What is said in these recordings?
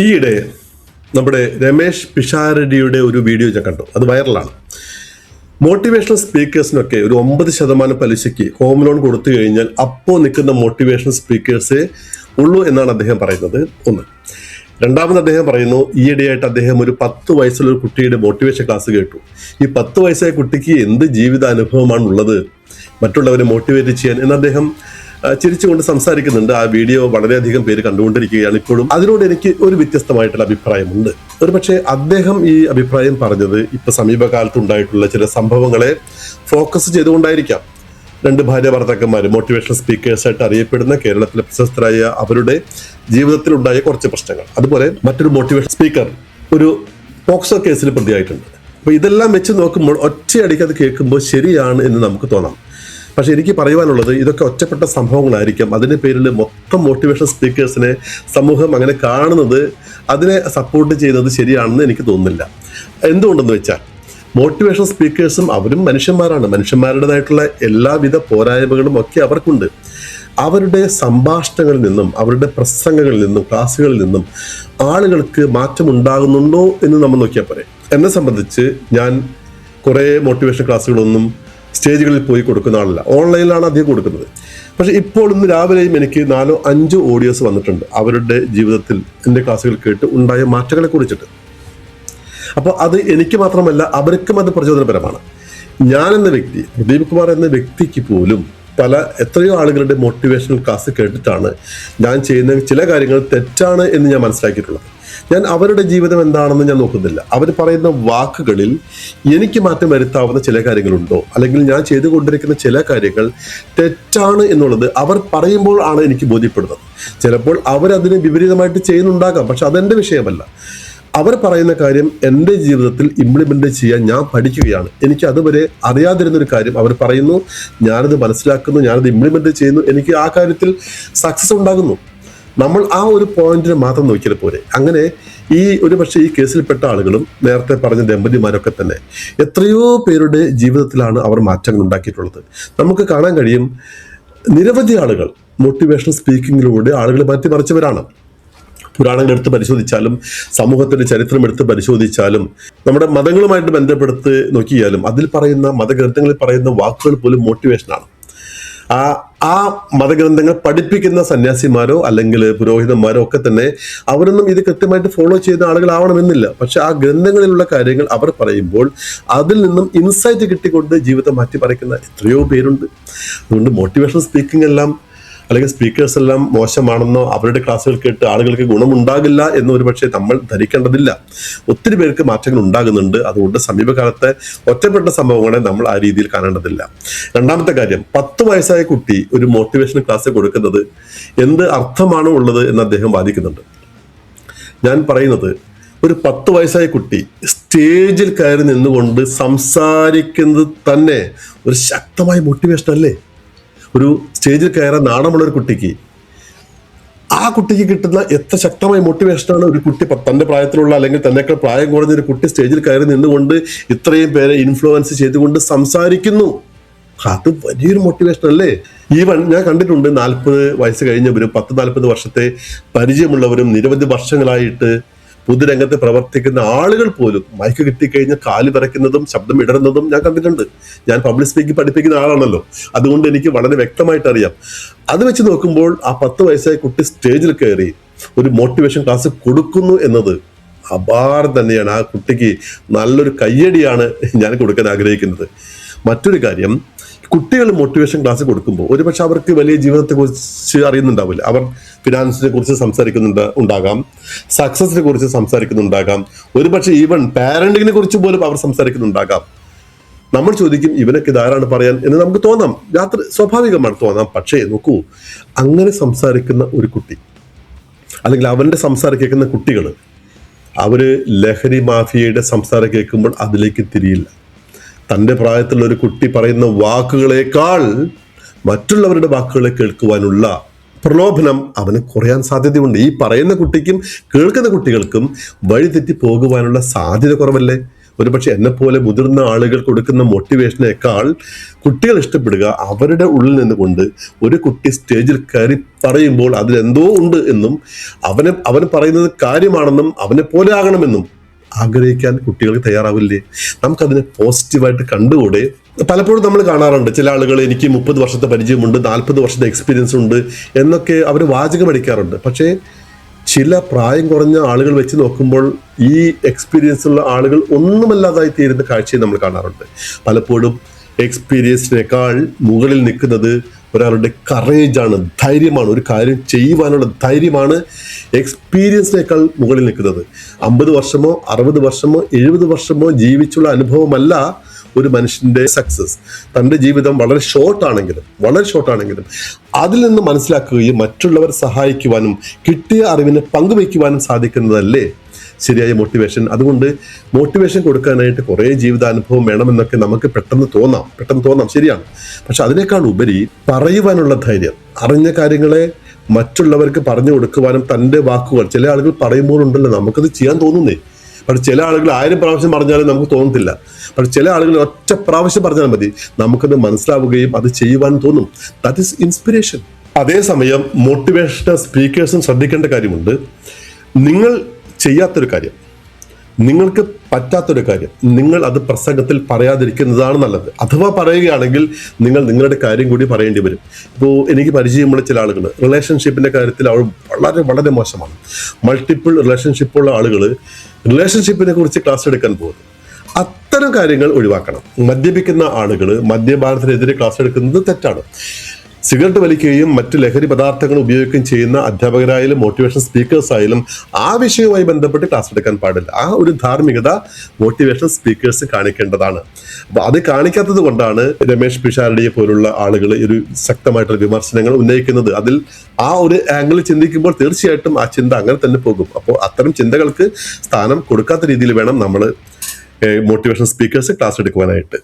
ഈയിടെ നമ്മുടെ രമേശ് പിഷാരടിയുടെ ഒരു വീഡിയോ ഞാൻ കണ്ടു. അത് വൈറലാണ്. മോട്ടിവേഷണൽ സ്പീക്കേഴ്സിനൊക്കെ ഒരു ഒമ്പത് ശതമാനം പലിശയ്ക്ക് ഹോം ലോൺ കൊടുത്തു കഴിഞ്ഞാൽ അപ്പോൾ നിൽക്കുന്ന മോട്ടിവേഷണൽ സ്പീക്കേഴ്സേ ഉള്ളൂ എന്നാണ് അദ്ദേഹം പറയുന്നത്. ഒന്ന്. രണ്ടാമത് അദ്ദേഹം പറയുന്നു ഈയിടെയായിട്ട് അദ്ദേഹം ഒരു പത്ത് വയസ്സുള്ള ഒരു കുട്ടിയുടെ മോട്ടിവേഷൻ ക്ലാസ് കേട്ടു. ഈ പത്ത് വയസ്സായ കുട്ടിക്ക് എന്ത് ജീവിതാനുഭവമാണ് ഉള്ളത് മറ്റുള്ളവരെ മോട്ടിവേറ്റ് ചെയ്യാൻ. എന്ന് അദ്ദേഹം ചിരിച്ചുകൊണ്ട് സംസാരിക്കുന്നുണ്ട്. ആ വീഡിയോ വളരെയധികം പേര് കണ്ടുകൊണ്ടിരിക്കുകയാണ് ഇപ്പോഴും. അതിനോട് എനിക്ക് ഒരു വ്യത്യസ്തമായിട്ടുള്ള അഭിപ്രായമുണ്ട്. ഒരു പക്ഷേ അദ്ദേഹം ഈ അഭിപ്രായം പറഞ്ഞത് ഇപ്പൊ സമീപകാലത്ത് ഉണ്ടായിട്ടുള്ള ചില സംഭവങ്ങളെ ഫോക്കസ് ചെയ്തുകൊണ്ടായിരിക്കാം. രണ്ട് ഭാര്യ ഭർത്താക്കന്മാർ മോട്ടിവേഷണൽ സ്പീക്കേഴ്സായിട്ട് അറിയപ്പെടുന്ന കേരളത്തിലെ പ്രശസ്തരായ അവരുടെ ജീവിതത്തിലുണ്ടായ കുറച്ച് പ്രശ്നങ്ങൾ. അതുപോലെ മറ്റൊരു മോട്ടിവേഷൻ സ്പീക്കർ ഒരു പോക്സോ കേസിൽ പ്രതിയായിട്ടുണ്ട്. അപ്പോൾ ഇതെല്ലാം വെച്ച് നോക്കുമ്പോൾ ഒറ്റയടിക്ക് അത് കേൾക്കുമ്പോൾ ശരിയാണ് എന്ന് നമുക്ക് തോന്നാം. പക്ഷെ എനിക്ക് പറയുവാനുള്ളത് ഇതൊക്കെ ഒറ്റപ്പെട്ട സംഭവങ്ങളായിരിക്കും. അതിന്റെ പേരിൽ മൊത്തം മോട്ടിവേഷൻ സ്പീക്കേഴ്സിനെ സമൂഹം അങ്ങനെ കാണുന്നത് അതിനെ സപ്പോർട്ട് ചെയ്യുന്നത് ശരിയാണെന്ന് എനിക്ക് തോന്നുന്നില്ല. എന്തുകൊണ്ടെന്ന് വെച്ചാൽ മോട്ടിവേഷൻ സ്പീക്കേഴ്സും അവരും മനുഷ്യന്മാരാണ്. മനുഷ്യന്മാരുടേതായിട്ടുള്ള എല്ലാവിധ പോരായ്മകളും ഒക്കെ അവർക്കുണ്ട്. അവരുടെ സംഭാഷണങ്ങളിൽ നിന്നും അവരുടെ പ്രസംഗങ്ങളിൽ നിന്നും ക്ലാസ്സുകളിൽ നിന്നും ആളുകൾക്ക് മാറ്റം ഉണ്ടാകുന്നുണ്ടോ എന്ന് നമ്മൾ നോക്കിയാൽ പോരെ. എന്നെ സംബന്ധിച്ച് ഞാൻ കുറേ മോട്ടിവേഷൻ ക്ലാസ്സുകളൊന്നും സ്റ്റേജുകളിൽ പോയി കൊടുക്കുന്ന ആളല്ല. ഓൺലൈനിലാണ് അധികം കൊടുക്കുന്നത്. പക്ഷേ ഇപ്പോൾ ഇന്ന് രാവിലെയും എനിക്ക് നാലോ അഞ്ചോ ഓഡിയോസ് വന്നിട്ടുണ്ട്. അവരുടെ ജീവിതത്തിൽ എന്റെ ക്ലാസ്സുകൾ കേട്ട് ഉണ്ടായ മാറ്റങ്ങളെ കുറിച്ചിട്ട്. അപ്പോൾ അത് എനിക്ക് മാത്രമല്ല അവർക്കും അത് പ്രചോദനപരമാണ്. ഞാൻ എന്ന വ്യക്തി പ്രദീപ് കുമാർ എന്ന വ്യക്തിക്ക് പോലും പല എത്രയോ ആളുകളുടെ മോട്ടിവേഷണൽ ക്ലാസ് കേട്ടിട്ടാണ് ഞാൻ ചെയ്യുന്ന ചില കാര്യങ്ങൾ തെറ്റാണ് എന്ന് ഞാൻ മനസ്സിലാക്കിയിട്ടുള്ളത്. ഞാൻ അവരുടെ ജീവിതം എന്താണെന്ന് ഞാൻ നോക്കുന്നില്ല. അവർ പറയുന്ന വാക്കുകളിൽ എനിക്ക് മാറ്റം വരുത്താവുന്ന ചില കാര്യങ്ങളുണ്ടോ? അല്ലെങ്കിൽ ഞാൻ ചെയ്തുകൊണ്ടിരിക്കുന്ന ചില കാര്യങ്ങൾ തെറ്റാണ് എന്നുള്ളത് അവർ പറയുമ്പോൾ ആണ് എനിക്ക് ബോധ്യപ്പെടുന്നത്. ചിലപ്പോൾ അവരതിന് വിപരീതമായിട്ട് ചെയ്യുന്നുണ്ടാകാം പക്ഷെ അതെന്റെ വിഷയമല്ല. അവർ പറയുന്ന കാര്യം എന്റെ ജീവിതത്തിൽ ഇംപ്ലിമെന്റ് ചെയ്യാൻ ഞാൻ പഠിക്കുകയാണ്. എനിക്ക് അതുവരെ അറിയാതിരുന്നൊരു കാര്യം അവർ പറയുന്നു. ഞാനത് മനസ്സിലാക്കുന്നു ഞാനത് ഇംപ്ലിമെന്റ് ചെയ്യുന്നു. എനിക്ക് ആ കാര്യത്തിൽ സക്സസ് ഉണ്ടാകുന്നു. നമ്മൾ ആ ഒരു പോയിന്റിന് മാത്രം നോക്കിയാൽ പോരെ. അങ്ങനെ ഈ ഒരു പക്ഷേ ഈ കേസിൽപ്പെട്ട ആളുകളും നേരത്തെ പറഞ്ഞ ദമ്പതിമാരൊക്കെ തന്നെ എത്രയോ പേരുടെ ജീവിതത്തിലാണ് അവർ മാറ്റങ്ങൾ ഉണ്ടാക്കിയിട്ടുള്ളത്. നമുക്ക് കാണാൻ കഴിയും നിരവധി ആളുകൾ മോട്ടിവേഷണൽ സ്പീക്കിങ്ങിലൂടെ ആളുകളെ മാറ്റിമറിച്ചവരാണ് പുരാണങ്ങൾ എടുത്ത് പരിശോധിച്ചാലും സമൂഹത്തിന്റെ ചരിത്രം എടുത്ത് പരിശോധിച്ചാലും നമ്മുടെ മതങ്ങളുമായിട്ട് ബന്ധപ്പെടുത്ത് നോക്കിയാലും അതിൽ പറയുന്ന മതഗ്രന്ഥങ്ങളിൽ പറയുന്ന വാക്കുകൾ പോലും മോട്ടിവേഷനാണ് ആ ആ മതഗ്രന്ഥങ്ങൾ പഠിപ്പിക്കുന്ന സന്യാസിമാരോ അല്ലെങ്കിൽ പുരോഹിതന്മാരോ ഒക്കെ തന്നെ അവരൊന്നും ഇത് കൃത്യമായിട്ട് ഫോളോ ചെയ്യുന്ന ആളുകളാവണമെന്നില്ല. പക്ഷെ ആ ഗ്രന്ഥങ്ങളിലുള്ള കാര്യങ്ങൾ അവർ പറയുമ്പോൾ അതിൽ നിന്നും ഇൻസൈറ്റ് കിട്ടിക്കൊണ്ട് ജീവിതം മാറ്റി മാറ്റിമറിക്കുന്ന എത്രയോ പേരുണ്ട്. അതുകൊണ്ട് മോട്ടിവേഷൻ സ്പീക്കിംഗ് എല്ലാം അല്ലെങ്കിൽ സ്പീക്കേഴ്സ് എല്ലാം മോശമാണെന്നോ അവരുടെ ക്ലാസ്സുകൾ കേട്ട് ആളുകൾക്ക് ഗുണമുണ്ടാകില്ല എന്ന് ഒരു പക്ഷേ നമ്മൾ ധരിക്കേണ്ടതില്ല. ഒത്തിരി പേർക്ക് മാറ്റങ്ങൾ ഉണ്ടാകുന്നുണ്ട്. അതുകൊണ്ട് സമീപകാലത്തെ ഒറ്റപ്പെട്ട സംഭവങ്ങളെ നമ്മൾ ആ രീതിയിൽ കാണേണ്ടതില്ല. രണ്ടാമത്തെ കാര്യം പത്ത് വയസ്സായ കുട്ടി ഒരു മോട്ടിവേഷൻ ക്ലാസ് കൊടുക്കുന്നത് എന്ത് അർത്ഥമാണ് ഉള്ളത് എന്ന് അദ്ദേഹം വാദിക്കുന്നുണ്ട്. ഞാൻ പറയുന്നത് ഒരു പത്ത് വയസ്സായ കുട്ടി സ്റ്റേജിൽ കയറി നിന്നുകൊണ്ട് സംസാരിക്കുന്നത് തന്നെ ഒരു ശക്തമായ മോട്ടിവേഷൻ അല്ലേ? ഒരു സ്റ്റേജിൽ കയറാൻ നാണമുള്ള ഒരു കുട്ടിക്ക് ആ കുട്ടിക്ക് കിട്ടുന്ന എത്ര ശക്തമായ മോട്ടിവേഷനാണ് ഒരു കുട്ടി തന്റെ പ്രായത്തിലുള്ള അല്ലെങ്കിൽ തന്നെക്കാൾ പ്രായം കുറഞ്ഞ ഒരു കുട്ടി സ്റ്റേജിൽ കയറി നിന്നുകൊണ്ട് ഇത്രയും പേരെ ഇൻഫ്ലുവൻസ് ചെയ്തുകൊണ്ട് സംസാരിക്കുന്നു. അത് വലിയൊരു മോട്ടിവേഷൻ അല്ലേ? ഈവൻ ഞാൻ കണ്ടിട്ടുണ്ട് നാൽപ്പത് വയസ്സ് കഴിഞ്ഞവരും പത്ത് നാൽപ്പത് വർഷത്തെ പരിചയമുള്ളവരും നിരവധി വർഷങ്ങളായിട്ട് പൊതുരംഗത്ത് പ്രവർത്തിക്കുന്ന ആളുകൾ പോലും മൈക്ക് കിട്ടിക്കഴിഞ്ഞാൽ കാൽ വിറയ്ക്കുന്നതും ശബ്ദം ഇടരുന്നതും ഞാൻ കണ്ടിട്ടുണ്ട്. ഞാൻ പബ്ലിക് സ്പീക്കിംഗ് പഠിപ്പിക്കുന്ന ആളാണല്ലോ. അതുകൊണ്ട് എനിക്ക് വളരെ വ്യക്തമായിട്ട് അറിയാം. അത് വെച്ച് നോക്കുമ്പോൾ ആ പത്ത് വയസ്സായ കുട്ടി സ്റ്റേജിൽ കയറി ഒരു മോട്ടിവേഷൻ ക്ലാസ് കൊടുക്കുന്നു എന്നത് അപാരം തന്നെയാണ്. ആ കുട്ടിക്ക് നല്ലൊരു കയ്യടിയാണ് ഞാൻ കൊടുക്കാൻ ആഗ്രഹിക്കുന്നത്. മറ്റൊരു കാര്യം കുട്ടികൾ മോട്ടിവേഷൻ ക്ലാസ് കൊടുക്കുമ്പോൾ ഒരുപക്ഷെ അവർക്ക് വലിയ ജീവിതത്തെ കുറിച്ച് അറിയുന്നുണ്ടാവില്ല. അവർ ഫിനാൻസിനെ കുറിച്ച് സംസാരിക്കുന്നുണ്ട് ഉണ്ടാകാം. സക്സസിനെ കുറിച്ച് സംസാരിക്കുന്നുണ്ടാകാം. ഒരുപക്ഷെ ഈവൻ പാരന്റിങ്ങിനെ കുറിച്ച് പോലും അവർ സംസാരിക്കുന്നുണ്ടാകാം. നമ്മൾ ചോദിക്കും ഇവനൊക്കെ ഇതാരാണ് പറയാൻ എന്ന് നമുക്ക് തോന്നാം. രാത്രി സ്വാഭാവികമാണ് തോന്നാം. പക്ഷേ നോക്കൂ അങ്ങനെ സംസാരിക്കുന്ന ഒരു കുട്ടി അല്ലെങ്കിൽ അവന്റെ സംസാരം കേൾക്കുന്ന കുട്ടികൾ അവർ ലഹരി മാഫിയയുടെ സംസാരം കേൾക്കുമ്പോൾ അതിലേക്ക് തിരിയില്ല. തന്റെ പ്രായത്തിലുള്ള ഒരു കുട്ടി പറയുന്ന വാക്കുകളേക്കാൾ മറ്റുള്ളവരുടെ വാക്കുകളെ കേൾക്കുവാനുള്ള പ്രലോഭനം അവന് കുറയാൻ സാധ്യതയുണ്ട്. ഈ പറയുന്ന കുട്ടിക്കും കേൾക്കുന്ന കുട്ടികൾക്കും വഴിതെറ്റി പോകുവാനുള്ള സാധ്യത കുറവല്ലേ? ഒരുപക്ഷെ എന്നെ പോലെ മുതിർന്ന ആളുകൾ കൊടുക്കുന്ന മോട്ടിവേഷനേക്കാൾ കുട്ടികൾ ഇഷ്ടപ്പെടുക അവരുടെ ഉള്ളിൽ നിന്നുകൊണ്ട് ഒരു കുട്ടി സ്റ്റേജിൽ കയറി പറയുമ്പോൾ അതിലെന്തോ ഉണ്ട് എന്നും അവനെ അവൻ പറയുന്നത് കാര്യമാണെന്നും അവനെ പോലെ ആകണമെന്നും ആഗ്രഹിക്കാൻ കുട്ടികൾ തയ്യാറാവില്ലേ? നമുക്കതിനെ പോസിറ്റീവായിട്ട് കണ്ടുകൂടെ? പലപ്പോഴും നമ്മൾ കാണാറുണ്ട് ചില ആളുകൾ എനിക്ക് മുപ്പത് വർഷത്തെ പരിചയമുണ്ട് നാൽപ്പത് വർഷത്തെ എക്സ്പീരിയൻസ് ഉണ്ട് എന്നൊക്കെ അവർ വാചകം അടിക്കാറുണ്ട് പക്ഷേ ചില പ്രായം കുറഞ്ഞ ആളുകൾ വെച്ച് നോക്കുമ്പോൾ ഈ എക്സ്പീരിയൻസ് ഉള്ള ആളുകൾ ഒന്നുമല്ലാതായി തീരുന്ന കാഴ്ചയും നമ്മൾ കാണാറുണ്ട്. പലപ്പോഴും എക്സ്പീരിയൻസിനേക്കാൾ മുകളിൽ നിൽക്കുന്നത് ഒരാളുടെ കറേജാണ് ധൈര്യമാണ് ഒരു കാര്യം ചെയ്യുവാനുള്ള ധൈര്യമാണ് എക്സ്പീരിയൻസിനേക്കാൾ മുകളിൽ നിൽക്കുന്നത്. അമ്പത് വർഷമോ അറുപത് വർഷമോ എഴുപത് വർഷമോ ജീവിച്ചുള്ള അനുഭവമല്ല ഒരു മനുഷ്യന്റെ സക്സസ് തന്റെ ജീവിതം വളരെ ഷോർട്ട് ആണെങ്കിലും വളരെ ഷോർട്ട് ആണെങ്കിലും അതിൽ നിന്ന് മനസ്സിലാക്കുകയും മറ്റുള്ളവരെ സഹായിക്കുവാനും കിട്ടിയ അറിവിനെ പങ്കുവയ്ക്കുവാനും സാധിക്കുന്നതല്ലേ? ശരിയായ മോട്ടിവേഷൻ അതുകൊണ്ട് മോട്ടിവേഷൻ കൊടുക്കാനായിട്ട് കുറേ ജീവിതാനുഭവം വേണമെന്നൊക്കെ നമുക്ക് പെട്ടെന്ന് തോന്നാം. പെട്ടെന്ന് തോന്നാം. ശരിയാണ്. പക്ഷെ അതിനേക്കാൾ ഉപരി പറയുവാനുള്ള ധൈര്യം. അറിഞ്ഞ കാര്യങ്ങളെ മറ്റുള്ളവർക്ക് പറഞ്ഞു കൊടുക്കുവാനും തന്റെ വാക്കുകൾ. ചില ആളുകൾ പറയുമ്പോഴുണ്ടല്ലോ നമുക്കത് ചെയ്യാൻ തോന്നുന്നേ. പക്ഷെ ചില ആളുകൾ ആയിരം പ്രാവശ്യം പറഞ്ഞാലും നമുക്ക് തോന്നത്തില്ല. പക്ഷെ ചില ആളുകൾ ഒറ്റ പ്രാവശ്യം പറഞ്ഞാൽ മതി. നമുക്കത് മനസ്സിലാവുകയും അത് ചെയ്യുവാൻ തോന്നും. ദാറ്റ് ഈസ് ഇൻസ്പിറേഷൻ അതേസമയം മോട്ടിവേഷണൽ സ്പീക്കേഴ്സും ശ്രദ്ധിക്കേണ്ട കാര്യമുണ്ട്. നിങ്ങൾ ചെയ്യാത്തൊരു കാര്യം. നിങ്ങൾക്ക് പറ്റാത്തൊരു കാര്യം. നിങ്ങൾ അത് പ്രസംഗത്തിൽ പറയാതിരിക്കുന്നതാണ് നല്ലത്. അഥവാ പറയുകയാണെങ്കിൽ നിങ്ങൾ നിങ്ങളുടെ കാര്യം കൂടി പറയേണ്ടി വരും. ഇപ്പോൾ എനിക്ക് പരിചയമുള്ള ചില ആളുകൾ റിലേഷൻഷിപ്പിന്റെ കാര്യത്തിൽ അവൾ വളരെ വളരെ മോശമാണ്. മൾട്ടിപ്പിൾ റിലേഷൻഷിപ്പുള്ള ആളുകൾ റിലേഷൻഷിപ്പിനെ കുറിച്ച് ക്ലാസ് എടുക്കാൻ പോകുന്നു. അത്തരം കാര്യങ്ങൾ ഒഴിവാക്കണം. മദ്യപിക്കുന്ന ആളുകൾ മദ്യപാനത്തിനെതിരെ ക്ലാസ് എടുക്കുന്നത് തെറ്റാണ്. സിഗരറ്റ് വലിക്കുകയും മറ്റ് ലഹരി പദാർത്ഥങ്ങൾ ഉപയോഗിക്കുകയും ചെയ്യുന്ന അധ്യാപകരായാലും മോട്ടിവേഷൻ സ്പീക്കേഴ്സ് ആയാലും ആ വിഷയവുമായി ബന്ധപ്പെട്ട് ക്ലാസ് എടുക്കാൻ പാടില്ല. ആ ഒരു ധാർമ്മികത മോട്ടിവേഷൻ സ്പീക്കേഴ്സ് കാണിക്കേണ്ടതാണ്. അപ്പൊ അത് കാണിക്കാത്തത് കൊണ്ടാണ് രമേഷ് പിഷാരടിയെ പോലുള്ള ആളുകൾ ഒരു ശക്തമായിട്ടുള്ള വിമർശനങ്ങൾ ഉന്നയിക്കുന്നത്. അതിൽ ആ ഒരു ആംഗിൾ ചിന്തിക്കുമ്പോൾ തീർച്ചയായിട്ടും ആ ചിന്ത അങ്ങനെ തന്നെ പോകും. അപ്പോൾ അത്തരം ചിന്തകൾക്ക് സ്ഥാനം കൊടുക്കാത്ത രീതിയിൽ വേണം നമ്മൾ മോട്ടിവേഷൻ സ്പീക്കേഴ്സ് ക്ലാസ് എടുക്കുവാനായിട്ട്.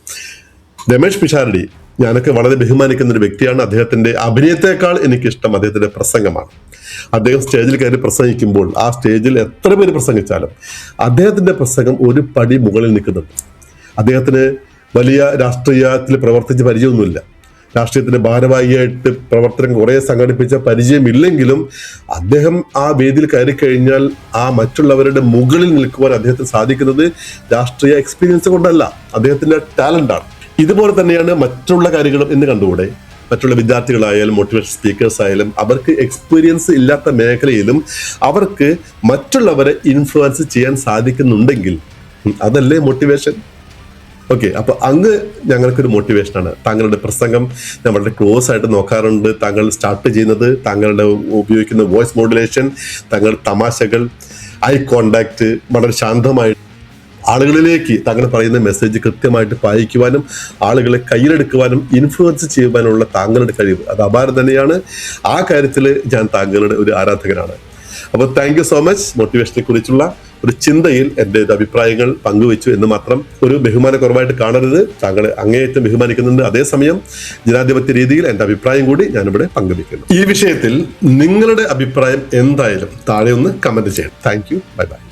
രമേഷ് പിഷാരടി ഞാനൊക്കെ വളരെ ബഹുമാനിക്കുന്ന ഒരു വ്യക്തിയാണ്. അദ്ദേഹത്തിന്റെ അഭിനയത്തെക്കാൾ എനിക്കിഷ്ടം അദ്ദേഹത്തിന്റെ പ്രസംഗമാണ്. അദ്ദേഹം സ്റ്റേജിൽ കയറി പ്രസംഗിക്കുമ്പോൾ ആ സ്റ്റേജിൽ എത്ര പേര് പ്രസംഗിച്ചാലും അദ്ദേഹത്തിന്റെ പ്രസംഗം ഒരു പടി മുകളിൽ നിൽക്കുന്നുണ്ട്. അദ്ദേഹത്തിന് വലിയ രാഷ്ട്രീയത്തിൽ പ്രവർത്തിച്ച് പരിചയമൊന്നുമില്ല. രാഷ്ട്രീയത്തിന്റെ ഭാരവാഹിയായിട്ട് പ്രവർത്തനം കുറെ സംഘടിപ്പിച്ച പരിചയമില്ലെങ്കിലും അദ്ദേഹം ആ വേദിയിൽ കയറി കഴിഞ്ഞാൽ ആ മറ്റുള്ളവരുടെ മുകളിൽ നിൽക്കുവാൻ അദ്ദേഹത്തിന് സാധിക്കുന്നത് രാഷ്ട്രീയ എക്സ്പീരിയൻസ് കൊണ്ടല്ല. അദ്ദേഹത്തിന്റെ ടാലന്റാണ് ഇതുപോലെ തന്നെയാണ് മറ്റുള്ള കാര്യങ്ങളും ഇന്ന് കണ്ടുകൂടെ? മറ്റുള്ള വിദ്യാർത്ഥികളായാലും മോട്ടിവേഷൻ സ്പീക്കേഴ്സ് ആയാലും അവർക്ക് എക്സ്പീരിയൻസ് ഇല്ലാത്ത മേഖലയിലും അവർക്ക് മറ്റുള്ളവരെ ഇൻഫ്ലുവൻസ് ചെയ്യാൻ സാധിക്കുന്നുണ്ടെങ്കിൽ അതല്ലേ മോട്ടിവേഷൻ ഓക്കെ അപ്പൊ അങ്ങ് ഞങ്ങൾക്കൊരു മോട്ടിവേഷനാണ് താങ്കളുടെ പ്രസംഗം വളരെ ക്ലോസ് ആയിട്ട് നോക്കാറുണ്ട്. താങ്കൾ സ്റ്റാർട്ട് ചെയ്യുന്നത് താങ്കളുടെ ഉപയോഗിക്കുന്ന വോയിസ് മോഡുലേഷൻ താങ്കളുടെ തമാശകൾ ഐ കോണ്ടാക്ട് വളരെ ശാന്തമായി ആളുകളിലേക്ക് താങ്കൾ പറയുന്ന മെസ്സേജ് കൃത്യമായിട്ട് പായിക്കുവാനും ആളുകളെ കയ്യിലെടുക്കുവാനും ഇൻഫ്ലുവൻസ് ചെയ്യുവാനുള്ള താങ്കളുടെ കഴിവ്. അത് അപാരം തന്നെയാണ്. ആ കാര്യത്തിൽ ഞാൻ താങ്കളുടെ ഒരു ആരാധകനാണ്. അപ്പോൾ താങ്ക് യു സോ മച്ച് മോട്ടിവേഷനെ കുറിച്ചുള്ള ഒരു ചിന്തയിൽ എന്റെ അഭിപ്രായങ്ങൾ പങ്കുവെച്ചു എന്ന് മാത്രം ഒരു ബഹുമാനക്കുറവായിട്ട് കാണരുത്. താങ്കൾ അങ്ങേയറ്റം ബഹുമാനിക്കുന്നുണ്ട്. അതേസമയം ജനാധിപത്യ രീതിയിൽ എന്റെ അഭിപ്രായം കൂടി ഞാനിവിടെ പങ്കുവെക്കുന്നു. ഈ വിഷയത്തിൽ നിങ്ങളുടെ അഭിപ്രായം എന്തായാലും താഴെ ഒന്ന് കമന്റ് ചെയ്യണം. Thank you bye bye